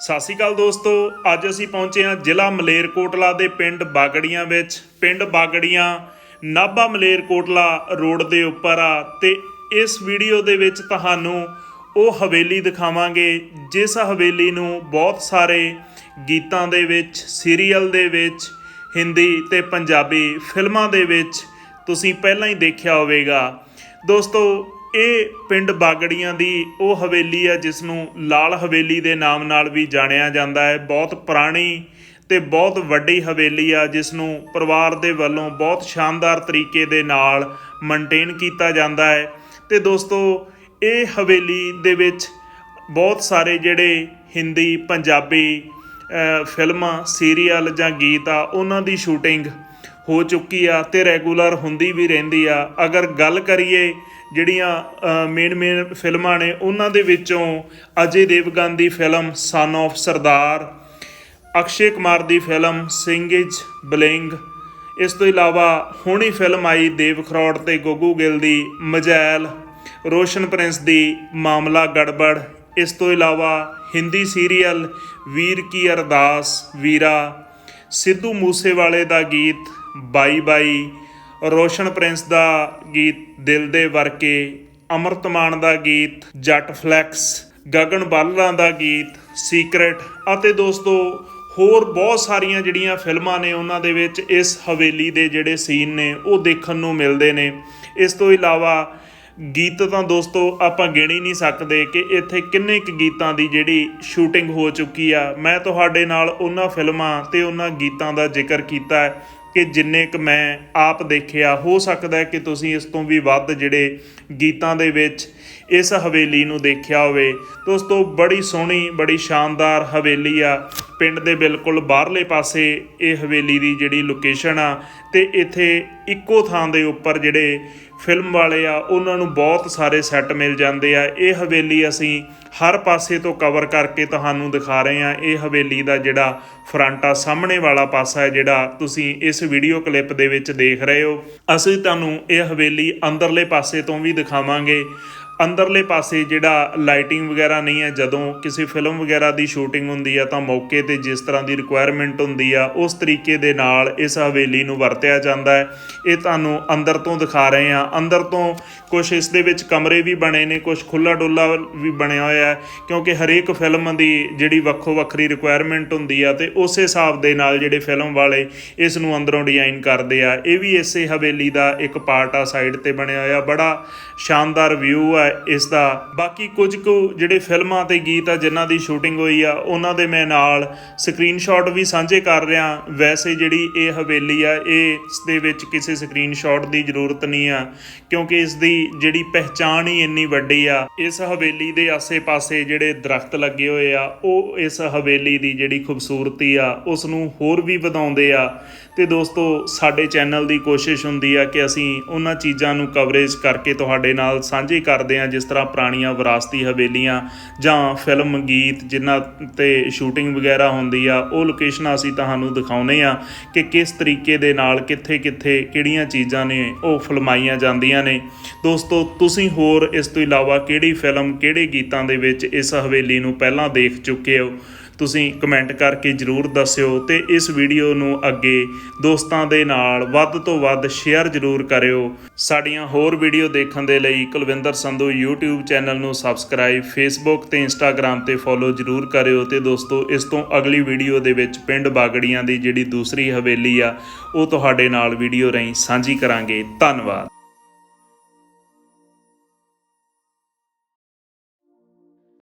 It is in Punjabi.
ਸਤਿ ਸ਼੍ਰੀ ਅਕਾਲ ਦੋਸਤੋ, ਅੱਜ ਅਸੀਂ ਪਹੁੰਚੇ ਹਾਂ ਜ਼ਿਲ੍ਹਾ ਮਲੇਰਕੋਟਲਾ ਦੇ ਪਿੰਡ ਬਾਗੜੀਆਂ ਵਿੱਚ। ਪਿੰਡ ਬਾਗੜੀਆਂ, ਨਾਭਾ ਮਲੇਰਕੋਟਲਾ ਰੋਡ ਦੇ ਉੱਪਰ ਆ ਤੇ ਇਸ ਵੀਡੀਓ ਦੇ ਵਿੱਚ ਤੁਹਾਨੂੰ ਉਹ ਹਵੇਲੀ ਦਿਖਾਵਾਂਗੇ, ਜਿਸ ਹਵੇਲੀ ਨੂੰ ਬਹੁਤ ਸਾਰੇ ਗੀਤਾਂ ਦੇ ਵਿੱਚ ਸੀਰੀਅਲ ਦੇ ਵਿੱਚ, ਹਿੰਦੀ ਤੇ ਪੰਜਾਬੀ ਫਿਲਮਾਂ ਦੇ ਵਿੱਚ ਤੁਸੀਂ ਪਹਿਲਾਂ ਹੀ ਦੇਖਿਆ ਹੋਵੇਗਾ। ਦੋਸਤੋ ਇਹ ਪਿੰਡ ਬਾਗੜੀਆਂ ਦੀ ਉਹ ਹਵੇਲੀ ਆ ਜਿਸ ਨੂੰ ਲਾਲ ਹਵੇਲੀ ਦੇ ਨਾਮ ਨਾਲ ਵੀ ਜਾਣਿਆ ਜਾਂਦਾ ਹੈ। ਬਹੁਤ ਪੁਰਾਣੀ ਤੇ ਬਹੁਤ ਵੱਡੀ ਹਵੇਲੀ ਆ ਜਿਸ ਨੂੰ ਪਰਿਵਾਰ ਦੇ ਵੱਲੋਂ ਬਹੁਤ ਸ਼ਾਨਦਾਰ ਤਰੀਕੇ ਦੇ ਨਾਲ ਮੇਨਟੇਨ ਕੀਤਾ ਜਾਂਦਾ ਹੈ। ਤੇ ਦੋਸਤੋ, ਇਹ ਹਵੇਲੀ ਦੇ ਵਿੱਚ ਬਹੁਤ ਸਾਰੇ ਜਿਹੜੇ ਹਿੰਦੀ, ਪੰਜਾਬੀ ਫਿਲਮਾਂ ਸੀਰੀਅਲ ਜਾਂ ਗੀਤ ਆ, ਉਹਨਾਂ ਦੀ ਸ਼ੂਟਿੰਗ ਹੋ ਚੁੱਕੀ ਆ ਤੇ ਰੈਗੂਲਰ ਹੁੰਦੀ ਵੀ ਰਹਿੰਦੀ ਆ। ਅਗਰ ਗੱਲ ਕਰੀਏ ਜਿਹੜੀਆਂ ਮੇਨ ਮੇਨ ਫਿਲਮਾਂ ਨੇ, ਉਹਨਾਂ ਦੇ ਵਿੱਚੋਂ ਅਜੇ ਦੇਵਗਨ ਦੀ film son of Sardaar Akshay Kumar the film Singh is bling ਇਸ ਤੋਂ ਇਲਾਵਾ ਹੁਣੀ ਫਿਲਮ ਆਈ ਦੇਵ ਖਰੋੜ ਤੇ ਗੋਗੂ ਗਿੱਲ ਦੀ ਮਜੈਲ, ਰੋਸ਼ਨ ਪ੍ਰਿੰਸ ਦੀ ਮਾਮਲਾ ਗੜਬੜ, ਇਸ ਤੋਂ ਇਲਾਵਾ ਹਿੰਦੀ ਸੀਰੀਅਲ ਵੀਰ ਕੀ ਅਰਦਾਸ, ਵੀਰਾ, ਸਿੱਧੂ ਮੂਸੇਵਾਲੇ ਦਾ ਗੀਤ ਬਾਈ ਬਾਈ ਰੋਸ਼ਨ ਪ੍ਰਿੰਸ ਦਾ ਗੀਤ ਦਿਲ ਦੇ ਵਰਕੇ ਅਮਰਤਮਾਨ ਦਾ ਗੀਤ, ਜੱਟ ਫਲੈਕਸ, ਗਗਨ ਬਾਲਰਾਂ ਦਾ ਗੀਤ, ਸੀਕ੍ਰੇਟ ਅਤੇ ਦੋਸਤੋ ਹੋਰ ਬਹੁਤ ਸਾਰੀਆਂ ਜਿਹੜੀਆਂ ਫਿਲਮਾਂ ਨੇ ਉਹਨਾਂ ਦੇ ਵਿੱਚ ਇਸ ਹਵੇਲੀ ਦੇ ਜਿਹੜੇ ਸੀਨ ਨੇ ਉਹ ਦੇਖਣ ਨੂੰ ਮਿਲਦੇ ਨੇ। ਇਸ ਤੋਂ ਇਲਾਵਾ ਗੀਤ ਤਾਂ ਦੋਸਤੋ ਆਪਾਂ ਗਿਣੀ ਨਹੀਂ ਸਕਦੇ ਕਿ ਇੱਥੇ ਕਿੰਨੇ ਕੁ ਗੀਤਾਂ ਦੀ ਜਿਹੜੀ ਸ਼ੂਟਿੰਗ ਹੋ ਚੁੱਕੀ ਆ। ਮੈਂ ਤੁਹਾਡੇ ਨਾਲ ਉਹਨਾਂ ਫਿਲਮਾਂ ਤੇ ਉਹਨਾਂ ਗੀਤਾਂ ਦਾ ਜ਼ਿਕਰ ਕੀਤਾ ਹੈ। ਕਿ ਜਿੰਨੇ ਕੁ ਮੈਂ ਆਪ ਦੇਖਿਆ, ਹੋ ਸਕਦਾ ਕਿ ਤੁਸੀਂ ਇਸ ਤੋਂ ਵੀ ਵੱਧ ਜਿਹੜੇ ਗੀਤਾਂ ਦੇ ਵਿੱਚ ਇਸ ਹਵੇਲੀ ਨੂੰ ਦੇਖਿਆ ਹੋਵੇ। ਦੋਸਤੋ ਬੜੀ ਸੋਹਣੀ, ਬੜੀ ਸ਼ਾਨਦਾਰ ਹਵੇਲੀ ਆ। ਪਿੰਡ ਦੇ ਬਿਲਕੁਲ ਬਾਹਰਲੇ ਪਾਸੇ ਇਹ ਹਵੇਲੀ ਦੀ ਜਿਹੜੀ ਲੋਕੇਸ਼ਨ ਆ ਤੇ ਇੱਥੇ ਇੱਕੋ ਥਾਂ ਦੇ ਉੱਪਰ ਜਿਹੜੇ ਫਿਲਮ ਵਾਲੇ ਆ, ਉਹਨਾਂ ਨੂੰ ਬਹੁਤ ਸਾਰੇ ਸੈੱਟ ਮਿਲ ਜਾਂਦੇ ਆ। ਇਹ ਹਵੇਲੀ ਅਸੀਂ ਹਰ ਪਾਸੇ ਤੋਂ ਕਵਰ ਕਰਕੇ ਤੁਹਾਨੂੰ ਦਿਖਾ ਰਹੇ ਆ। ਇਹ ਹਵੇਲੀ ਦਾ ਜਿਹੜਾ ਫਰੰਟ ਆ, ਸਾਹਮਣੇ ਵਾਲਾ ਪਾਸਾ ਹੈ ਜਿਹੜਾ ਤੁਸੀਂ ਇਸ ਵੀਡੀਓ ਕਲਿੱਪ ਦੇ ਵਿੱਚ ਦੇਖ ਰਹੇ ਹੋ। ਅਸੀਂ ਤੁਹਾਨੂੰ ਇਹ ਹਵੇਲੀ ਅੰਦਰਲੇ ਪਾਸੇ ਤੋਂ ਵੀ ਦਿਖਾਵਾਂਗੇ। ਅੰਦਰਲੇ ਪਾਸੇ ਜਿਹੜਾ ਲਾਈਟਿੰਗ ਵਗੈਰਾ ਨਹੀਂ ਹੈ, ਜਦੋਂ ਕਿਸੇ ਫਿਲਮ ਵਗੈਰਾ ਦੀ ਸ਼ੂਟਿੰਗ ਹੁੰਦੀ ਆ, ਤਾਂ ਮੌਕੇ ਤੇ ਜਿਸ ਤਰ੍ਹਾਂ ਦੀ ਰਿਕੁਆਇਰਮੈਂਟ ਹੁੰਦੀ ਆ, ਉਸ ਤਰੀਕੇ ਦੇ ਨਾਲ ਇਸ ਹਵੇਲੀ ਨੂੰ ਵਰਤਿਆ ਜਾਂਦਾ ਹੈ। ਇਹ ਤੁਹਾਨੂੰ ਅੰਦਰ ਤੋਂ ਦਿਖਾ ਰਹੇ ਆ ਅੰਦਰ ਤੋਂ ਕੁਝ ਇਸ ਦੇ ਵਿੱਚ ਕਮਰੇ ਵੀ ਬਣੇ ਨੇ ਕੁਝ ਖੁੱਲਾ ਡੁੱਲਾ ਵੀ ਬਣਿਆ ਹੋਇਆ ਹੈ, ਕਿਉਂਕਿ ਹਰੇਕ ਫਿਲਮ ਦੀ ਜਿਹੜੀ ਵੱਖੋ ਵੱਖਰੀ ਰਿਕੁਆਇਰਮੈਂਟ ਹੁੰਦੀ ਆ, ਤੇ ਉਸੇ ਹਿਸਾਬ ਦੇ ਨਾਲ ਜਿਹੜੇ ਫਿਲਮ ਵਾਲੇ ਇਸ ਨੂੰ ਅੰਦਰੋਂ ਡਿਜ਼ਾਈਨ ਕਰਦੇ ਆ। ਇਹ ਵੀ ਇਸੇ ਹਵੇਲੀ ਦਾ ਇੱਕ ਪਾਰਟ ਆ ਸਾਈਡ ਤੇ ਬਣਿਆ ਹੋਇਆ। ਬੜਾ ਸ਼ਾਨਦਾਰ ਵਿਊ ਆ ਇਸ ਦਾ ਬਾਕੀ ਕੁਝ ਕੁ ਜਿਹੜੇ ਫਿਲਮਾਂ ਤੇ ਗੀਤ ਆ, ਜਿਨ੍ਹਾਂ ਦੀ ਸ਼ੂਟਿੰਗ ਹੋਈ ਆ, ਉਹਨਾਂ ਦੇ ਮੈਂ ਨਾਲ ਸਕਰੀਨਸ਼ਾਟ ਵੀ ਸਾਂਝੇ ਕਰ ਰਿਹਾ। ਵੈਸੇ ਜਿਹੜੀ ਇਹ ਹਵੇਲੀ ਆ, ਇਹ ਇਸ ਦੇ ਵਿੱਚ ਕਿਸੇ ਸਕਰੀਨਸ਼ਾਟ ਦੀ ਜ਼ਰੂਰਤ ਨਹੀਂ ਆ, ਕਿਉਂਕਿ ਇਸ ਦੀ ਜਿਹੜੀ ਪਹਿਚਾਣ ਹੀ ਇੰਨੀ ਵੱਡੀ ਆ। ਇਸ ਹਵੇਲੀ ਦੇ ਆਸੇ-ਪਾਸੇ ਜਿਹੜੇ ਦਰਖਤ ਲੱਗੇ ਹੋਏ ਆ, ਉਹ ਇਸ ਹਵੇਲੀ ਦੀ ਜਿਹੜੀ ਖੂਬਸੂਰਤੀ ਆ, ਉਸ ਨੂੰ ਹੋਰ ਵੀ ਵਧਾਉਂਦੇ ਆ। ਤੇ ਦੋਸਤੋ, ਸਾਡੇ ਚੈਨਲ ਦੀ ਕੋਸ਼ਿਸ਼ ਹੁੰਦੀ ਆ ਕਿ ਅਸੀਂ ਉਹਨਾਂ ਚੀਜ਼ਾਂ ਨੂੰ ਕਵਰੇਜ ਕਰਕੇ ਤੁਹਾਡੇ ਨਾਲ ਸਾਂਝੇ ਕਰਦੇ ਆ, ਜਿਸ ਤਰ੍ਹਾਂ ਪੁਰਾਣੀਆਂ ਵਿਰਾਸਤੀ ਹਵੇਲੀਆਂ ਜਾਂ ਫਿਲਮ ਗੀਤ ਜਿਨ੍ਹਾਂ ਤੇ ਸ਼ੂਟਿੰਗ ਵਗੈਰਾ ਹੁੰਦੀ ਆ, ਉਹ ਲੋਕੇਸ਼ਨਾਂ ਅਸੀਂ ਤੁਹਾਨੂੰ ਦਿਖਾਉਨੇ ਆ ਕਿ ਕਿਸ ਤਰੀਕੇ ਦੇ ਨਾਲ ਕਿੱਥੇ-ਕਿੱਥੇ ਕਿਹੜੀਆਂ ਚੀਜ਼ਾਂ ਨੇ ਉਹ ਫਿਲਮਾਈਆਂ ਜਾਂਦੀਆਂ ਨੇ। ਦੋਸਤੋ, ਤੁਸੀਂ ਹੋਰ ਇਸ ਤੋਂ ਇਲਾਵਾ ਕਿਹੜੀ ਫਿਲਮ ਕਿਹੜੇ ਗੀਤਾਂ ਦੇ ਵਿੱਚ ਇਸ ਹਵੇਲੀ ਨੂੰ ਪਹਿਲਾਂ ਦੇਖ ਚੁੱਕੇ ਹੋ? ਤੁਸੀਂ ਕਮੈਂਟ ਕਰਕੇ ਜਰੂਰ ਦੱਸਿਓ ਤੇ ਇਸ ਵੀਡੀਓ ਨੂੰ ਅੱਗੇ ਦੋਸਤਾਂ ਦੇ ਨਾਲ ਵੱਧ ਤੋਂ ਵੱਧ ਸ਼ੇਅਰ ਜਰੂਰ ਕਰਿਓ। ਸਾਡੀਆਂ ਹੋਰ ਵੀਡੀਓ ਦੇਖਣ ਦੇ ਲਈ ਕੁਲਵਿੰਦਰ ਸੰਧੂ YouTube ਚੈਨਲ ਨੂੰ ਸਬਸਕ੍ਰਾਈਬ Facebook ਤੇ Instagram ਤੇ ਫੋਲੋ ਜਰੂਰ ਕਰਿਓ ਤੇ ਦੋਸਤੋ, ਇਸ ਤੋਂ ਅਗਲੀ ਵੀਡੀਓ ਦੇ ਵਿੱਚ ਪਿੰਡ ਬਾਗੜੀਆਂ ਦੀ ਜਿਹੜੀ ਦੂਸਰੀ ਹਵੇਲੀ ਆ, ਉਹ ਤੁਹਾਡੇ ਨਾਲ ਵੀਡੀਓ ਰਾਹੀਂ ਸਾਂਝੀ ਕਰਾਂਗੇ। ਧੰਨਵਾਦ।